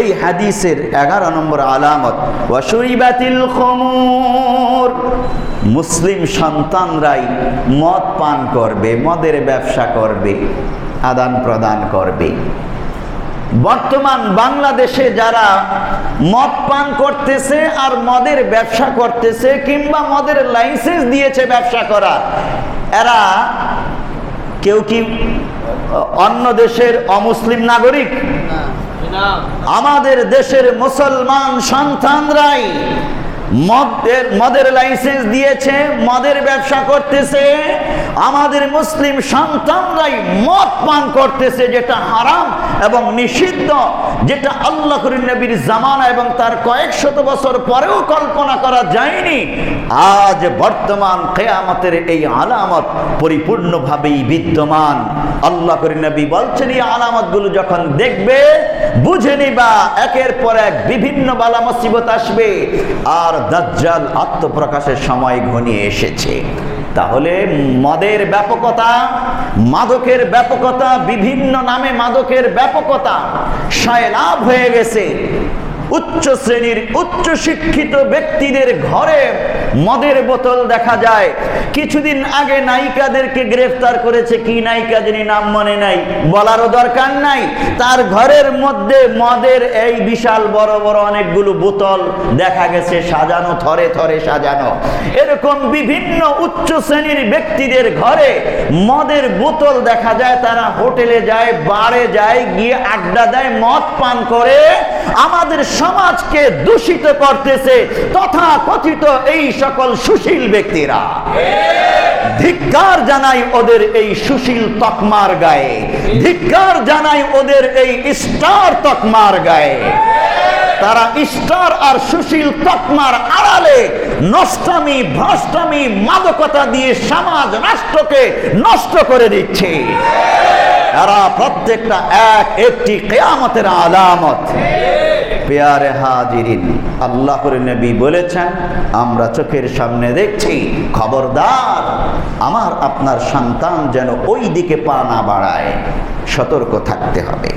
এই হাদিসের এগারো নম্বর আলামত অসুরিবাতিল মুসলিম সন্তানরাই মদ পান করবে, মদের ব্যবসা করবে, আদান প্রদান করবে। বর্তমান বাংলাদেশে যারা মদ পান করতেছে আর মদের ব্যবসা করতেছে কিংবা মদের লাইসেন্স দিয়েছে ব্যবসা করা, এরা কেউ কি অন্য দেশের অমুসলিম নাগরিক আমাদের দেশের মুসলমান সন্তানরাই মদের মদের লাইসেন্স দিয়েছে, মদের ব্যবসা করতেছে। আমাদের মুসলিম সন্তানরাই মদ পান করতেছে, যেটা হারাম এবং নিষিদ্ধ, যেটা আল্লাহ নবীর জামানা এবং তার কয়েক শত বছর পরেও কল্পনা করা যায়নি। আজ বর্তমান কেয়ামতের এই আলামত পরিপূর্ণভাবেই বিদ্যমান। আল্লাহ নবী বলছেন, এই আলামতগুলো যখন দেখবে বুঝে নিবা, একের পর এক বিভিন্ন বালা মসিবত আসবে। আর দাজ্জাল আত্মপ্রকাশের সময় ঘনিয়ে এসেছে। তাহলে মদের ব্যাপকতা, মাদকের ব্যাপকতা, বিভিন্ন নামে মাদকের ব্যাপকতা সয়লাভ হয়ে গেছে। উচ্চ শ্রেণির উচ্চ শিক্ষিত ব্যক্তিদের ঘরে মদের বোতল দেখা যায়। কিছুদিন আগে নায়িকাদেরকে গ্রেফতার করেছে কি নায়িকা যিনি নাম মনে নাই, বলারও দরকার নাই। তার ঘরের মধ্যে মদের এই বিশাল বড় বড় অনেকগুলো বোতল দেখা গেছে সাজানো, থরে থরে সাজানো। এরকম বিভিন্ন উচ্চ শ্রেণির ব্যক্তিদের ঘরে মদের বোতল দেখা যায়। তারা হোটেলে যায়, বারে যায়, গিয়ে আড্ডা দেয়, মদ পান করে আমাদের সমাজকে দূষিত করতেছে তথা কথিত এই সকল সুশীল ব্যক্তিরা। ধিক্কার জানাই ওদের এই সুশীল তকমার গায়ে। ধিক্কার জানাই ওদের এই স্টার তকমার গায়ে। তারা স্টার আর সুশীল তকমার আড়ালে নষ্টামি, ভ্রষ্টামি, মাদকতা দিয়ে সমাজ রাষ্ট্রকে নষ্ট করে দিচ্ছে। তারা প্রত্যেকটা এক একটি কেয়ামতের আলামত। পেয়ারে হাজিরিন। করে নবী বলেছেন, আমরা চোখের সামনে দেখছি, খবরদার, আমার আপনার সন্তান যেন ওই দিকে পা না বাড়ায়। সতর্ক থাকতে হবে।